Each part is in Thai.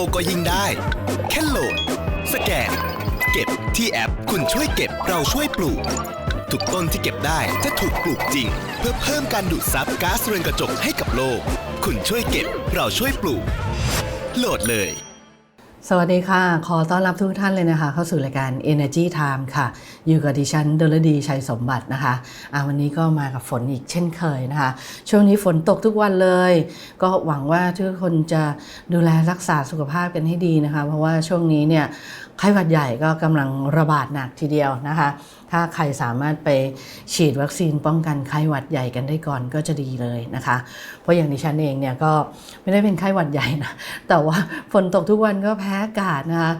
ลก็ยิ่งได้ แค่โหลด สแกน เก็บที่แอป คุณช่วยเก็บเราช่วยปลูก ทุกต้นที่เก็บได้จะถูกปลูกจริง เพื่อเพิ่มการดูดซับก๊าซเรือนกระจกให้กับโลก คุณช่วยเก็บเราช่วยปลูก โหลดเลย สวัสดีค่ะ ขอต้อนรับทุกท่านเลยนะคะ เข้าสู่รายการ Energy Time ค่ะ อยู่กับดิฉันดลดีชัยสมบัตินะคะอ่าวันนี้ก็มากับฝนอีกเช่นเคยนะคะ ช่วงนี้ฝนตกทุกวันเลย ก็หวังว่าทุกคนจะดูแลรักษาสุขภาพกันให้ดีนะคะ เพราะว่าช่วงนี้เนี่ยไข้หวัดใหญ่ก็กำลังระบาดหนักทีเดียวนะคะ ถ้าใครสามารถไปฉีดวัคซีนป้องกันไข้หวัดใหญ่กันได้ก่อนก็จะดีเลยนะคะ เพราะอย่างดิฉันเองเนี่ยก็ไม่ได้เป็นไข้หวัดใหญ่นะ แต่ว่าฝนตกทุกวันก็แพ้อากาศนะคะ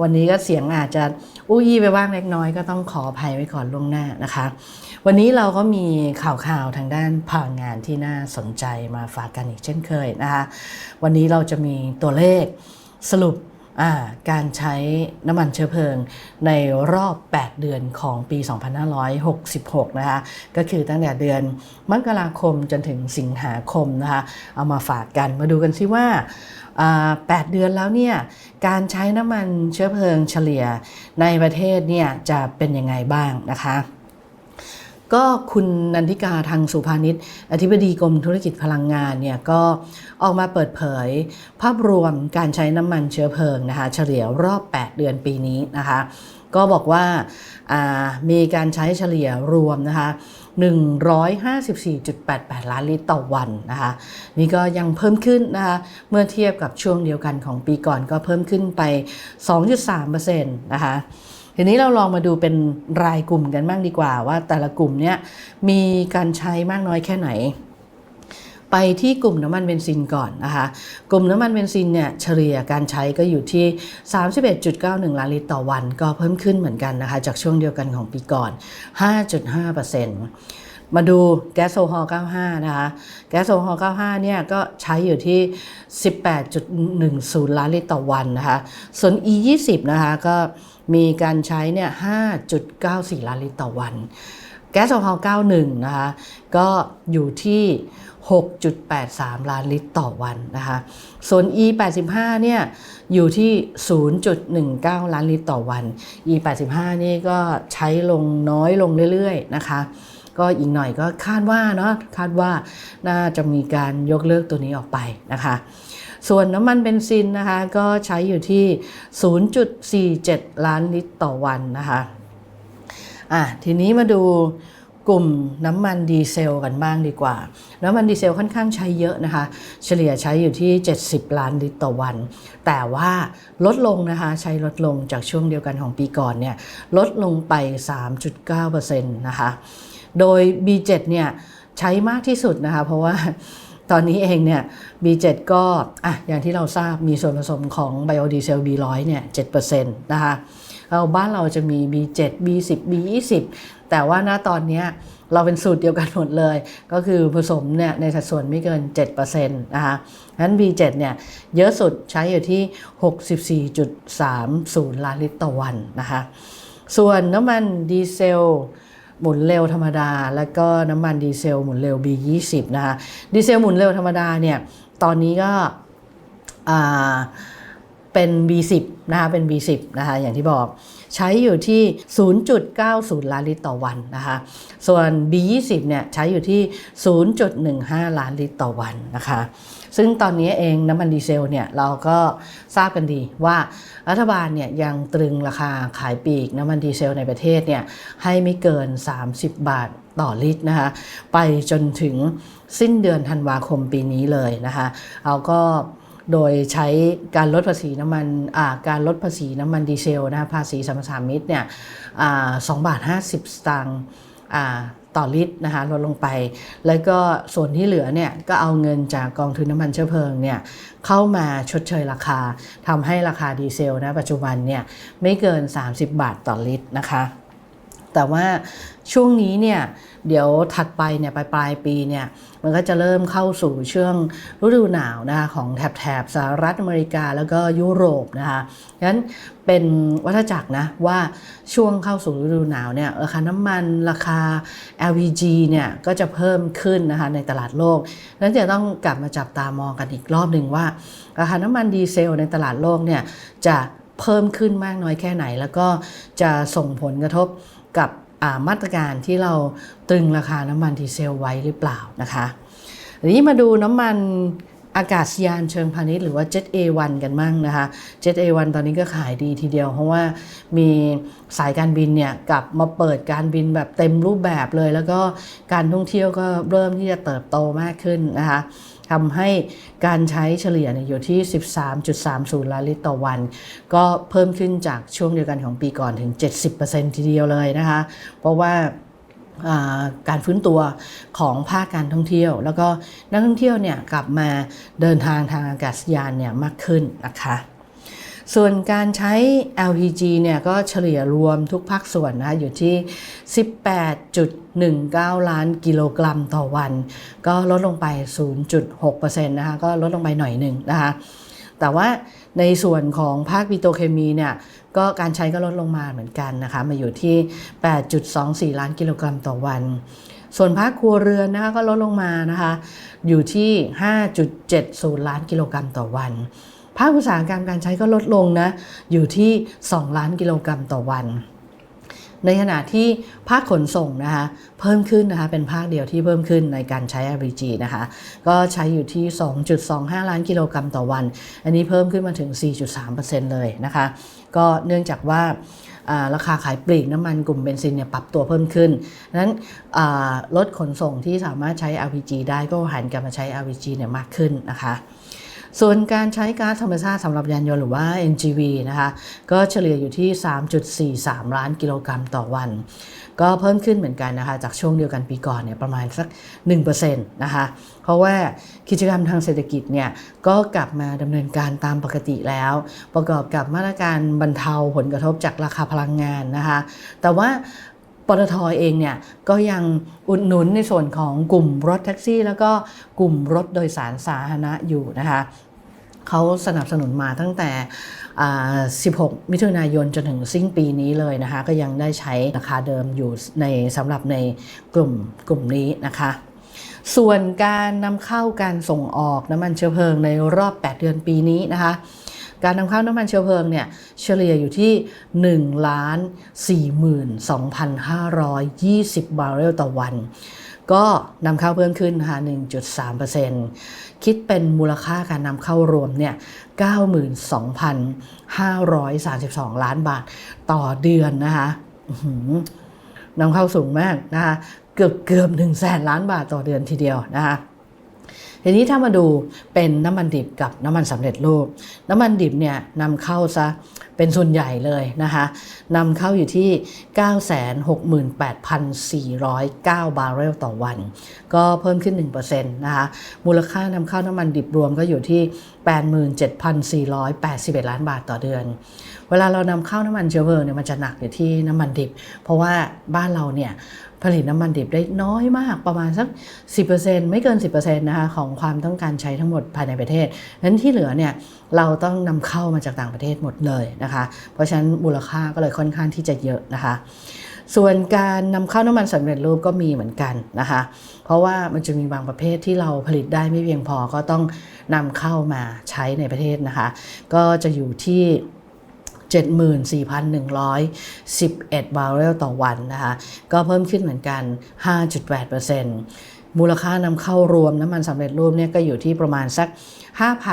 วันนี้ก็เสียงอาจจะอู้ยี่ไปบ้างเล็กน้อยก็ต้องขออภัยไว้ก่อนล่วงหน้านะคะ วันนี้เราก็มีข่าวข่าวๆทางด้านพลังงานที่น่าสนใจมาฝากกันอีกเช่นเคยนะคะ วันนี้เราจะมีตัวเลขสรุป การใช้น้ำมันเชื้อเพลิงในรอบ 8 เดือนของปี 2566 นะคะ ก็คือตั้งแต่เดือนมกราคมจนถึงสิงหาคมนะคะ เอามาฝากกันมาดูกันซิว่า 8 เดือนแล้วเนี่ย การใช้น้ำมันเชื้อเพลิงเฉลี่ยในประเทศเนี่ยจะเป็นยังไงบ้างนะคะ ก็คุณนันทิกาทางสุภานิชอธิบดีกรมธุรกิจพลังงานเนี่ยก็ออกมาเปิดเผย ภาพรวมการใช้น้ำมันเชื้อเพลิงนะคะเฉลี่ยรอบ 8 เดือนปีนี้นะคะก็บอกว่าอ่ามีการใช้เฉลี่ยรวมนะคะ154.88 ล้านลิตรต่อวันนะคะนี่ก็ยังเพิ่มขึ้นนะคะเมื่อเทียบกับช่วงเดียวกันของปีก่อนก็เพิ่มขึ้นไป 2.3%นะคะ ทีนี้เราลองมาดูเป็นรายกลุ่มกันบ้างดีกว่า ว่าแต่ละกลุ่มเนี่ยมีการใช้มากน้อยแค่ไหน ไปที่กลุ่มน้ำมันเบนซินก่อนนะคะกลุ่มน้ำมันเบนซินเนี่ยเฉลี่ยการใช้ก็อยู่ที่ 31.91 ล้านลิตรต่อวัน ก็เพิ่มขึ้นเหมือนกันนะคะจากช่วงเดียวกันของปีก่อน 5.5%มาดูแก๊สโซฮอล์95 นะคะ แก๊สโซฮอล์95 เนี่ยก็ใช้อยู่ที่ 18.10 ล้านลิตรต่อวันนะคะ ส่วน E20 นะคะก็ มีการใช้เนี่ย 5.94 ล้านลิตรต่อวัน แก๊สโซฮอล์91 นะคะ ก็อยู่ที่ 6.83 ล้านลิตรต่อวันนะคะ ส่วน E85 เนี่ย อยู่ที่ 0.19 ล้านลิตรต่อวัน E85 นี่ก็ใช้ลงน้อยลงเรื่อยๆ นะคะก็อีกหน่อยก็คาดว่าเนาะคาดว่าน่าจะมีการยกเลิกตัวนี้ออกไปนะคะ ส่วนน้ำมันเบนซินนะคะ ก็ใช้อยู่ที่ 0.47 ล้านลิตรต่อวันนะคะอะทีนี้มาดูกลุ่มน้ำมันดีเซลกันบ้างดีกว่า น้ำมันดีเซลค่อนข้างใช้เยอะนะคะ เฉลี่ยใช้อยู่ที่ 70 ล้านลิตรต่อวัน แต่ว่าลดลงนะคะ ใช้ลดลงจากช่วงเดียวกันของปีก่อนเนี่ย ลดลงไป 3.9%นะคะ โดย B7 เนี่ยใช้มากที่สุดนะคะ เพราะว่า ตอนนี้เองเนี่ย B7 ก็อะอย่างที่เราทราบมีส่วนผสมของไบโอดีเซล B100 เนี่ย7%นะคะเราบ้านเราจะมี B7 B10 B20 แต่ว่าณตอนนี้เราเป็นสูตรเดียวกันหมดเลย ก็คือผสมเนี่ยในสัดส่วนไม่เกิน 7%นะคะงั้น B7 เนี่ยเยอะสุดใช้อยู่ที่ 64.30 ล้านลิตรต่อวันนะคะ ส่วนน้ำมันดีเซล หมุนเร็วธรรมดา แล้วก็น้ำมันดีเซลหมุนเร็ว B20 นะคะดีเซลหมุนเร็วธรรมดาเนี่ยตอนนี้ก็เป็น B10 นะคะเป็น B10 นะคะอย่างที่บอก ใช้อยู่ที่ 0.90 ล้านลิตรต่อวันนะคะ ส่วน B20 เนี่ยใช้อยู่ที่ 0.15 ล้านลิตรต่อวันนะคะ ซึ่งตอนนี้เองน้ำมันดีเซลเนี่ยเราก็ทราบกันดีว่ารัฐบาลเนี่ยยังตรึงราคาขายปีกน้ำมันดีเซลในประเทศเนี่ยให้ไม่เกิน 30 บาทต่อลิตรนะคะ ไปจนถึงสิ้นเดือนธันวาคมปีนี้เลยนะคะเราก็ โดยใช้การลดภาษีน้ำมันอ่าการลดภาษีน้ำมันดีเซลนะคะภาษีสัมปทานมิตรเนี่ยสอ่า2บาท50สตางค์อ่าต่อลิตรนะคะลดลงไป แล้วก็ส่วนที่เหลือเนี่ยก็เอาเงินจากกองทุนน้ำมันเชื้อเพลิงเนี่ยเข้ามาชดเชยราคาทำให้ราคาดีเซลนะปัจจุบันเนี่ยไม่เกิน 30 บาทต่อลิตรนะคะ แต่ว่าช่วงนี้เนี่ยเดี๋ยวถัดไปเนี่ยปลายปลายปีเนี่ยมันก็จะเริ่มเข้าสู่ช่วงฤดูหนาวนะคะของแถบแถบสหรัฐอเมริกาแล้วก็ยุโรปนะคะงั้นเป็นวัฏจักรนะว่าช่วงเข้าสู่ฤดูหนาวเนี่ยราคาน้ำมันราคา LPG เนี่ยก็จะเพิ่มขึ้นนะคะในตลาดโลกนั้นจะต้องกลับมาจับตามองกันอีกรอบหนึ่งว่า ราคาน้ำมันดีเซลในตลาดโลกเนี่ยจะเพิ่มขึ้นมากน้อยแค่ไหน แล้วก็จะส่งผลกระทบ กับมาตรการที่เราตรึงราคาน้ำมันดีเซลไว้หรือเปล่านะคะทีนี้มาดูน้ำมันอากาศยานเชิงพาณิชย์หรือว่า Jet A1 กันมั่งนะคะ Jet A1 ตอนนี้ก็ขายดีทีเดียว เพราะว่ามีสายการบินเนี่ยกลับมาเปิดการบินแบบเต็มรูปแบบเลย แล้วก็การท่องเที่ยวก็เริ่มที่จะเติบโตมากขึ้นนะคะ ทำให้การใช้เฉลี่ยอยู่ที่ 13.30 ล้านลิตรต่อวัน ก็เพิ่มขึ้นจากช่วงเดียวกันของปีก่อนถึง 70%ทีเดียวเลยนะคะ เพราะว่าการฟื้นตัวของภาคการท่องเที่ยว แล้วก็นักท่องเที่ยวเนี่ยกลับมาเดินทางทางอากาศยานเนี่ยมากขึ้นนะคะ ส่วนการใช้ LPG เนี่ยก็เฉลี่ยรวมทุกภาคส่วนนะคะอยู่ที่ 18.19 ล้านกิโลกรัมต่อวัน ก็ลดลงไป 0.6%นะคะก็ลดลงไปหน่อยหนึ่งนะคะแต่ว่าในส่วนของภาคปิโตรเคมีเนี่ยก็การใช้ก็ลดลงมาเหมือนกันนะคะมาอยู่ที่ 8.24 ล้านกิโลกรัมต่อวัน ส่วนภาคครัวเรือนนะคะก็ลดลงมานะคะอยู่ที่ 5.70 ล้านกิโลกรัมต่อวัน ภาคอุตสาหกรรมการใช้ก็ลดลงนะอยู่ที่ 2 ล้านกิโลกรัมต่อวัน ในขณะที่ภาคขนส่งนะคะเพิ่มขึ้นนะคะเป็นภาคเดียวที่เพิ่มขึ้นในการใช้ LPG นะคะก็ใช้อยู่ที่ 2.25 ล้านกิโลกรัมต่อวัน อันนี้เพิ่มขึ้นมาถึง 4.3%เลยนะคะ ก็เนื่องจากว่าราคาขายปลีกน้ำมันกลุ่มเบนซินเนี่ยปรับตัวเพิ่มขึ้นนั้นรถขนส่งที่สามารถใช้ LPG ได้ก็หันกลับมาใช้ LPG เนี่ยมากขึ้นนะคะ ส่วนการใช้ก๊าซธรรมชาติสำหรับยานยนต์หรือว่า NGV นะคะก็เฉลี่ยอยู่ที่ 3.43 ล้านกิโลกรัมต่อวัน ก็เพิ่มขึ้นเหมือนกันนะคะจากช่วงเดียวกันปีก่อนเนี่ยประมาณสัก 1%นะคะเพราะว่ากิจกรรมทางเศรษฐกิจเนี่ยก็กลับมาดำเนินการตามปกติแล้ว ประกอบกับมาตรการบรรเทาผลกระทบจากราคาพลังงานนะคะแต่ว่า ปตทเองเนี่ยก็ยังอุดหนุนในส่วนของกลุ่มรถแท็กซี่ แล้วก็กลุ่มรถโดยสารสาธารณะอยู่นะคะเขาสนับสนุนมาตั้งแต่ 16 มิถุนายนจนถึงสิ้นปีนี้เลยนะคะ ก็ยังได้ใช้ราคาเดิมอยู่ในสำหรับในกลุ่มกลุ่มนี้นะคะ ส่วนการนำเข้าการส่งออกน้ำมันเชื้อเพลิงในรอบ 8 เดือนปีนี้นะคะ การนำเข้าน้ำมันเชื้อเพลิงเนี่ยเฉลี่ยอยู่ที่1ล้าน42,520 บาร์เรลต่อวัน ก็นำเข้าเพิ่มขึ้นนะคะ1.3%คิดเป็นมูลค่าการนำเข้ารวมเนี่ย92,532 ล้านบาทต่อเดือนนะคะนำเข้าสูงมากนะคะเกือบเกือบ1แสนล้านบาทต่อเดือนทีเดียวนะคะ ทีนี้ถ้ามาดูเป็นน้ำมันดิบกับน้ำมันสำเร็จรูป น้ำมันดิบเนี่ยนำเข้าซะเป็นส่วนใหญ่เลยนะคะนำเข้าอยู่ที่ 968,409 บาร์เรลต่อวัน ก็เพิ่มขึ้น 1%นะคะมูลค่านำเข้าน้ำมันดิบรวมก็อยู่ที่ 87,481 ล้านบาทต่อเดือน เวลาเรานำเข้าน้ำมันเชื้อเพลิงเนี่ยมันจะหนักอยู่ที่น้ำมันดิบ เพราะว่าบ้านเราเนี่ย ผลิตน้ำมันดิบได้น้อยมากประมาณสัก 10%ไม่เกิน 10%นะคะของความต้องการใช้ทั้งหมดภายในประเทศนั้นที่เหลือเนี่ยเราต้องนำเข้ามาจากต่างประเทศหมดเลยนะคะ เพราะฉะนั้นมูลค่าก็เลยค่อนข้างที่จะเยอะนะคะ ส่วนการนำเข้าน้ำมันสำเร็จรูปก็มีเหมือนกันนะคะ เพราะว่ามันจะมีบางประเภทที่เราผลิตได้ไม่เพียงพอก็ต้องนำเข้ามาใช้ในประเทศนะคะ ก็จะอยู่ที่ 74,111 บาร์เรลต่อวันนะคะก็เพิ่มขึ้นเหมือนกัน 5.8%มูลค่านำเข้ารวมน้ำมันสำเร็จรูปเนี่ยก็อยู่ที่ประมาณสัก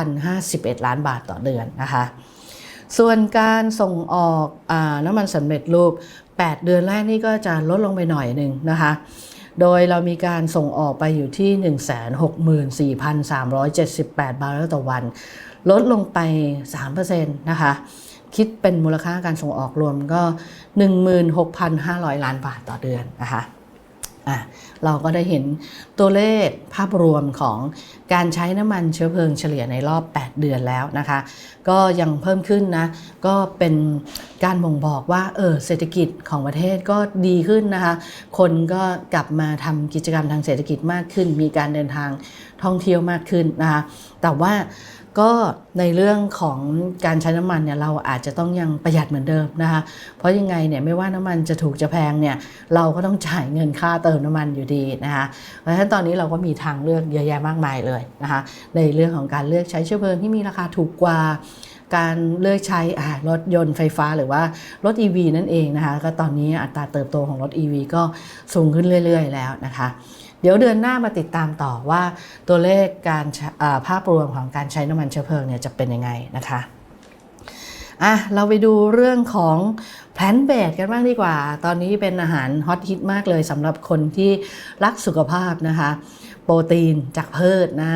5,051 ล้านบาทต่อเดือนนะคะส่วนการส่งออกอน้ำมันสำเร็จรูป 8 เดือนแรกนี่ก็จะลดลงไปหน่อยหนึ่งนะคะโดยเรามีการส่งออกไปอยู่ที่ 164,378 บาร์เรลต่อวัน ลดลงไป 3%นะคะ คิดเป็นมูลค่าการส่งออกรวมก็ 16,500 ล้านบาทต่อเดือนนะคะอะเราก็ได้เห็นตัวเลขภาพรวมของการใช้น้ำมันเชื้อเพลิงเฉลี่ยในรอบ 8 เดือนแล้วนะคะ ก็ยังเพิ่มขึ้นนะ ก็เป็นการบ่งบอกว่าเออเศรษฐกิจของประเทศก็ดีขึ้นนะคะ คนก็กลับมาทำกิจกรรมทางเศรษฐกิจมากขึ้น มีการเดินทางท่องเที่ยวมากขึ้นนะคะ แต่ว่า ก็ในเรื่องของการใช้น้ำมันเนี่ยเราอาจจะต้องยังประหยัดเหมือนเดิมนะคะ เพราะยังไงเนี่ยไม่ว่าน้ำมันจะถูกจะแพงเนี่ยเราก็ต้องจ่ายเงินค่าเติมน้ำมันอยู่ดีนะคะเพราะฉะนั้นตอนนี้เราก็มีทางเลือกเยอะแยะมากมายเลยนะคะในเรื่องของการเลือกใช้เชื้อเพลิงที่มีราคาถูกกว่าการเลือกใช้รถยนต์ไฟฟ้าหรือว่ารถ EV นั่นเองนะคะ ก็ตอนนี้อัตราเติบโตของรถ EV ก็สูงขึ้นเรื่อย ๆ แล้วนะคะ เดี๋ยวเดือนหน้ามาติดตามต่อว่าตัวเลขการภาพรวมของการใช้น้ำมันเชื้อเพลิงเนี่ยจะเป็นยังไงนะคะอะเราไปดูเรื่องของแพลนเบดกันบ้างดีกว่า ตอนนี้เป็นอาหารฮอตฮิตมากเลยสำหรับคนที่รักสุขภาพนะคะ โปรตีนจากพืชนะ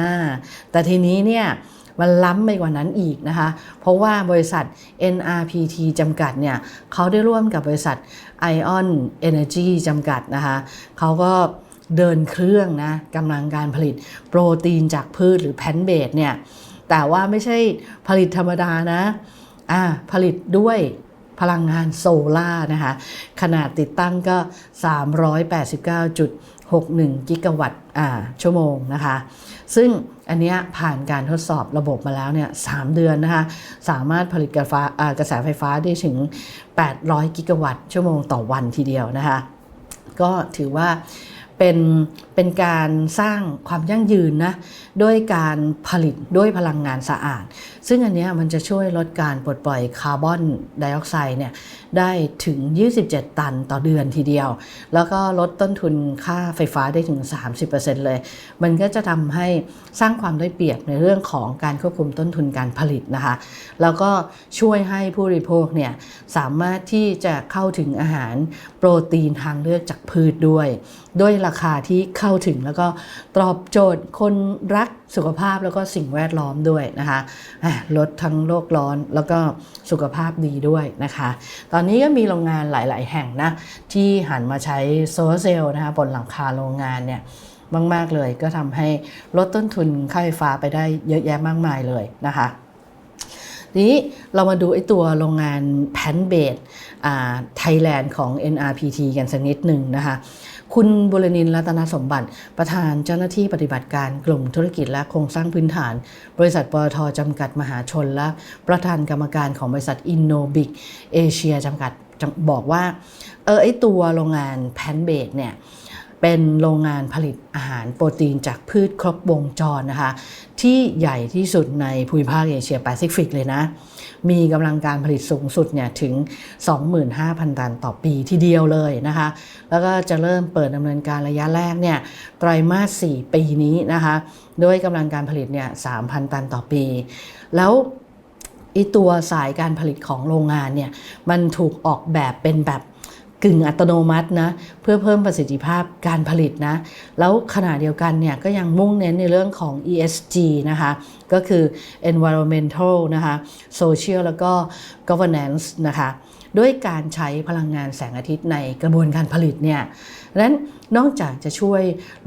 แต่ทีนี้เนี่ยมันล้ำไปกว่านั้นอีกนะคะ เพราะว่าบริษัท NRPT จำกัดเนี่ยเขาได้ร่วมกับบริษัท Ion Energy จำกัดนะคะเขาก็ เดินเครื่องนะกำลังการผลิตโปรตีนจากพืชหรือแพนเบดเนี่ยแต่ว่าไม่ใช่ผลิตธรรมดานะอ่าผลิตด้วยพลังงานโซล่าร์นะคะ ขนาดติดตั้งก็ 389.61 กิกะวัตต์อ่าชั่วโมงนะคะ ซึ่งอันเนี้ยผ่านการทดสอบระบบมาแล้วเนี่ย3เดือนนะคะ สามารถผลิตกระฟ้ากระแสไฟฟ้าได้ถึง 800 กิกะวัตต์ชั่วโมงต่อวันทีเดียวนะคะ ก็ถือว่า เป็นเป็นการสร้างความยั่งยืนนะด้วยการผลิตด้วยพลังงานสะอาด ซึ่งอันนี้มันจะช่วยลดการปลดปล่อยคาร์บอนไดออกไซด์เนี่ยได้ถึง 27 ตันต่อเดือนทีเดียว แล้วก็ลดต้นทุนค่าไฟฟ้าได้ถึง 30%เลย มันก็จะทำให้สร้างความได้เปรียบในเรื่องของการควบคุมต้นทุนการผลิตนะคะ แล้วก็ช่วยให้ผู้บริโภคเนี่ยสามารถที่จะเข้าถึงอาหารโปรตีนทางเลือกจากพืชด้วย ด้วยราคาที่เข้าถึงแล้วก็ตอบโจทย์คนรักสุขภาพแล้วก็สิ่งแวดล้อมด้วยนะคะลดทั้งโลกร้อนแล้วก็สุขภาพดีด้วยนะคะ ตอนนี้ก็มีโรงงานหลาย ๆ แห่งนะที่หันมาใช้โซลาร์เซลล์นะคะบนหลังคาโรงงานเนี่ยมาก ๆ เลยก็ทำให้ลดต้นทุนค่าไฟฟ้าไปได้เยอะแยะมากมายเลยนะคะทีนี้เรามาดูไอ้ตัวโรงงานแพนเบดไทยแลนด์ของ NRPT กันสักนิดหนึ่งนะคะ คุณบุรณินทร์รัตนสมบัติ ประธานเจ้าหน้าที่ปฏิบัติการกลุ่มธุรกิจและโครงสร้างพื้นฐาน บริษัทปตทจำกัดมหาชน และประธานกรรมการของบริษัทอินโนบิกเอเชียจำกัดบอกว่าเออไอตัวโรงงานแพนเบดเนี่ย เป็นโรงงานผลิตอาหารโปรตีนจากพืชครบวงจรนะคะ ที่ใหญ่ที่สุดในภูมิภาคเอเชียแปซิฟิกเลยนะ มีกำลังการผลิตสูงสุดเนี่ยถึง 25,000 ตันต่อปีทีเดียวเลยนะคะ แล้วก็จะเริ่มเปิดดำเนินการระยะแรกเนี่ยไตรมาส 4 ปีนี้นะคะ ด้วยกำลังการผลิตเนี่ย 3,000 ตันต่อปี แล้วไอตัวสายการผลิตของโรงงานเนี่ยมันถูกออกแบบเป็นแบบ กึ่งอัตโนมัตินะเพื่อเพิ่มประสิทธิภาพการผลิตนะ แล้วขณะเดียวกันเนี่ยก็ยังมุ่งเน้นในเรื่องของ ESG นะคะ ก็คือ environmental นะคะ social แล้วก็ governance นะคะด้วยการใช้พลังงานแสงอาทิตย์ในกระบวนการผลิตเนี่ยนั้นนอกจากจะช่วย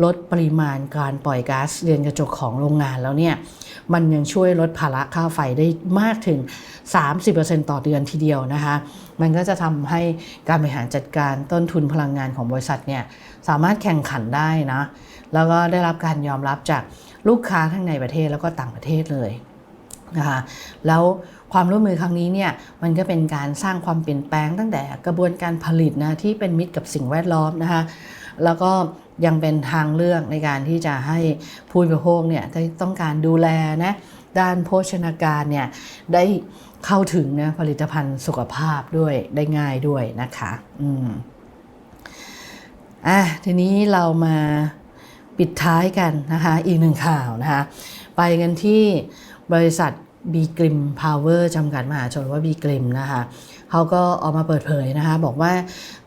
ลดปริมาณการปล่อยก๊าซเรือนกระจกของโรงงานแล้วเนี่ย มันยังช่วยลดภาระค่าไฟได้มากถึง 30%ต่อเดือนทีเดียวนะคะ มันก็จะทำให้การบริหารจัดการต้นทุนพลังงานของบริษัทเนี่ยสามารถแข่งขันได้นะแล้วก็ได้รับการยอมรับจากลูกค้าทั้งในประเทศแล้วก็ต่างประเทศเลยนะคะแล้วความร่วมมือครั้งนี้เนี่ยมันก็เป็นการสร้างความเปลี่ยนแปลงตั้งแต่กระบวนการผลิตนะที่เป็นมิตรกับสิ่งแวดล้อมนะคะแล้วก็ยังเป็นทางเลือกในการที่จะให้ผู้บริโภคเนี่ยที่ต้องการดูแลนะ ด้านโภชนาการเนี่ยได้เข้าถึงนะผลิตภัณฑ์สุขภาพด้วยได้ง่ายด้วยนะคะอืมอะทีนี้เรามาปิดท้ายกันนะคะอีกหนึ่งข่าวนะคะไปกันที่บริษัทบีกริมพาวเวอร์จำกัดมหาชนว่าบีกริมนะคะ เขาก็ออกมาเปิดเผยนะคะบอกว่า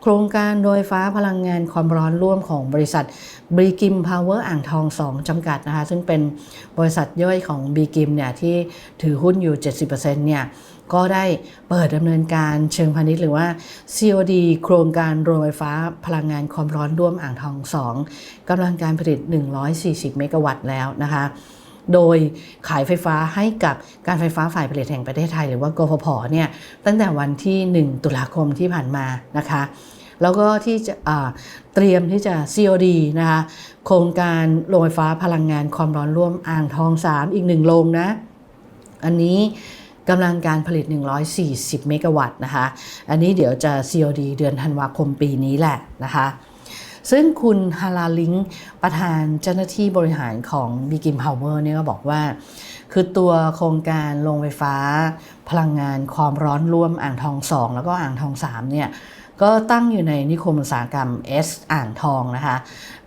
โครงการโดยฟ้าพลังงานความร้อนร่วมของบริษัทบีกิมพาวเวอร์อ่างทอง 2 จำกัดนะคะ ซึ่งเป็นบริษัทย่อยของบีกิมเนี่ยที่ถือหุ้นอยู่ 70%เนี่ยก็ได้เปิดดำเนินการเชิงพาณิชย์หรือว่า COD โครงการโรงไฟฟ้าพลังงานความร้อนร่วมอ่างทอง 2กำลังการผลิต 140 เมกะวัตต์แล้วนะคะ โดยขายไฟฟ้าให้กับการไฟฟ้าฝ่ายผลิตแห่งประเทศไทย หรือว่ากฟผเนี่ยตั้งแต่วันที่ 1 ตุลาคมที่ผ่านมานะคะแล้วก็ที่จะเตรียมที่จะ COD นะคะโครงการโรงไฟฟ้าพลังงานความร้อนร่วมอ่างทอง 3 อีกหนึ่งโรงนะ อันนี้กำลังการผลิต 140 เมกะวัตต์นะคะ อันนี้เดี๋ยวจะ COD เดือนธันวาคมปีนี้แหละนะคะ ซึ่งคุณฮาลาลิงประธานเจ้าหน้าที่บริหารของ b i g i m Power เนี่ยก็บอกว่า คือตัวโครงการโรงไฟฟ้า พลังงานความร้อนร่วมอ่างทอง2แล้วก็อ่างทอง3เนี่ยก็ตั้งอยู่ในนิคมอุตสาหกรรม S อ่างทองนะคะ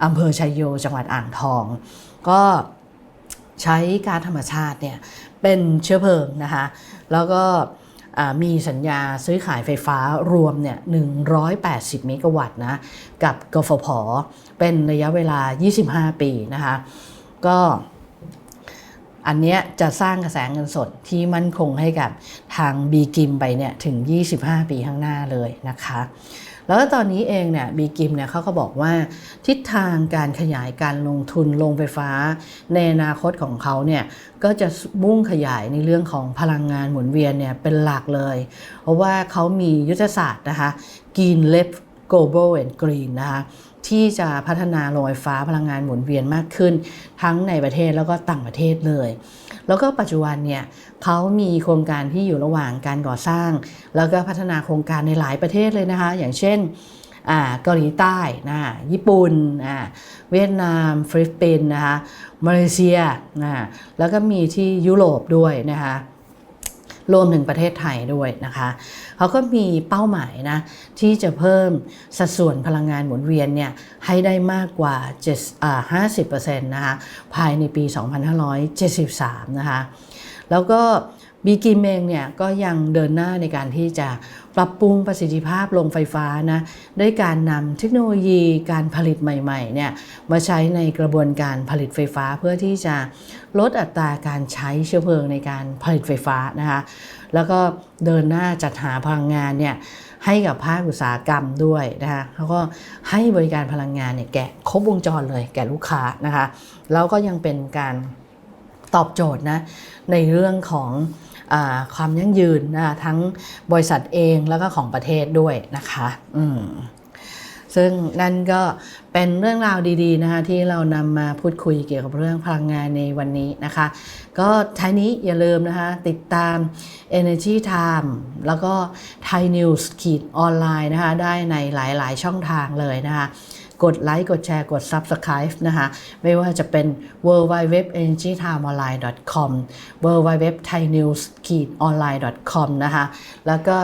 อำเภอชัยโยจังหวัดอ่างทอง ก็ใช้กาซธรรมชาติเนี่ยเป็นเชื้อเพลิงนะคะ แล้วก็ มีสัญญาซื้อขายไฟฟ้ารวมเนี่ย180 เมกะวัตต์นะกับกฟผ เป็นระยะเวลา 25 ปีนะคะก็อันเนี้ยจะสร้างกระแสเงินสดที่มั่นคงให้กับทางบีกิมไปเนี่ยถึง 25 ปีข้างหน้าเลยนะคะ แล้วก็ตอนนี้เองเนี่ยบีกิมเนี่ยเขาก็บอกว่าทิศทางการขยายการลงทุนลงไฟฟ้า ในอนาคตของเขาเนี่ยก็จะมุ่งขยายในเรื่องของพลังงานหมุนเวียนเนี่ยเป็นหลักเลย เพราะว่าเขามียุทธศาสตร์นะคะ Green Left Global and Green นะคะที่จะพัฒนาโรงไฟฟ้าพลังงานหมุนเวียนมากขึ้น ทั้งในประเทศแล้วก็ต่างประเทศเลย แล้วก็ปัจจุบันเนี่ย เขามีโครงการที่อยู่ระหว่างการก่อสร้าง แล้วก็พัฒนาโครงการในหลายประเทศเลยนะคะ อย่างเช่นเกาหลีใต้นะญี่ปุ่นเวียดนามฟิลิปปินส์นะคะมาเลเซียนะแล้วก็มีที่ยุโรปด้วยนะคะรวมถึงประเทศไทยด้วยนะคะเขาก็มีเป้าหมายนะที่จะเพิ่มสัดส่วนพลังงานหมุนเวียนเนี่ยให้ได้มากกว่า7อ่า50%นะคะภายในปี 2573 นะคะ แล้วก็บีกิมเองเนี่ยก็ยังเดินหน้าในการที่จะปรับปรุงประสิทธิภาพโรงไฟฟ้านะด้วยการนำเทคโนโลยีการผลิตใหม่ๆเนี่ยมาใช้ในกระบวนการผลิตไฟฟ้าเพื่อที่จะลดอัตราการใช้เชื้อเพลิงในการผลิตไฟฟ้านะคะแล้วก็เดินหน้าจัดหาพลังงานเนี่ยให้กับภาคอุตสาหกรรมด้วยนะคะแล้วก็ให้บริการพลังงานเนี่ยแก่ครบวงจรเลยแก่ลูกค้านะคะแล้วก็ยังเป็นการ ตอบโจทย์นะในเรื่องของอความยั่งยืนนะทั้งบริษัทเองแล้วก็ของประเทศด้วยนะคะ อืม ซึ่งนั่นก็เป็นเรื่องราวดีๆนะคะที่เรานำมาพูดคุยเกี่ยวกับเรื่องพลังงานในวันนี้นะคะ ก็ท้ายนี้อย่าลืมนะคะ ติดตาม Energy Time แล้วก็ Thai News ขีดออนไลน์นะคะ ได้ในหลายๆ ช่องทางเลยนะคะกดไลค์ กดแชร์ กด Subscribe นะคะไม่ว่าจะเป็น w w w e n e r g y t i m e o n l i n e c o m w w w t h a i n e w s o n l i n e c o m นะคะ แล้วก็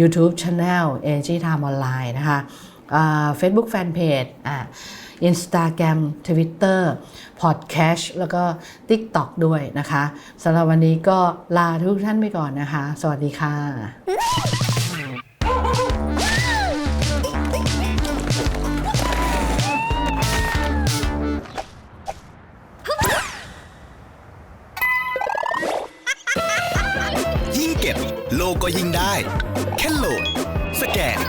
YouTube Channel Energy Time Online นะคะ เฟซบุ๊กแฟนเพจอ่าอินสตาแกรมทวิตเตอร์พอดแคสต์แล้วก็ TikTok ด้วยนะคะสำหรับวันนี้ก็ลาทุกท่านไปก่อนนะคะ สวัสดีค่ะยิ่งเก็บโลก็ยิ่งได้ แค่โหลด สแกน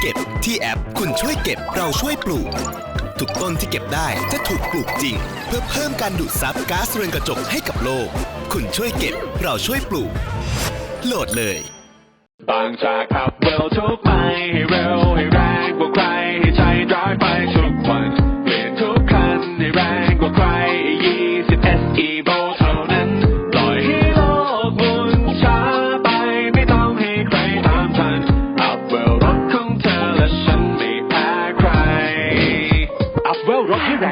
เก็บที่แอป คุณช่วยเก็บเราช่วยปลูก ทุกต้นที่เก็บได้จะถูกปลูกจริง เพื่อเพิ่มการดูดซับก๊าซเรือนกระจกให้กับโลก คุณช่วยเก็บเราช่วยปลูก โหลดเลยบางจากขับเร็วทุกไปให้เร็วให้แรง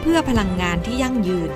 เพื่อพลังงานที่ยั่งยืน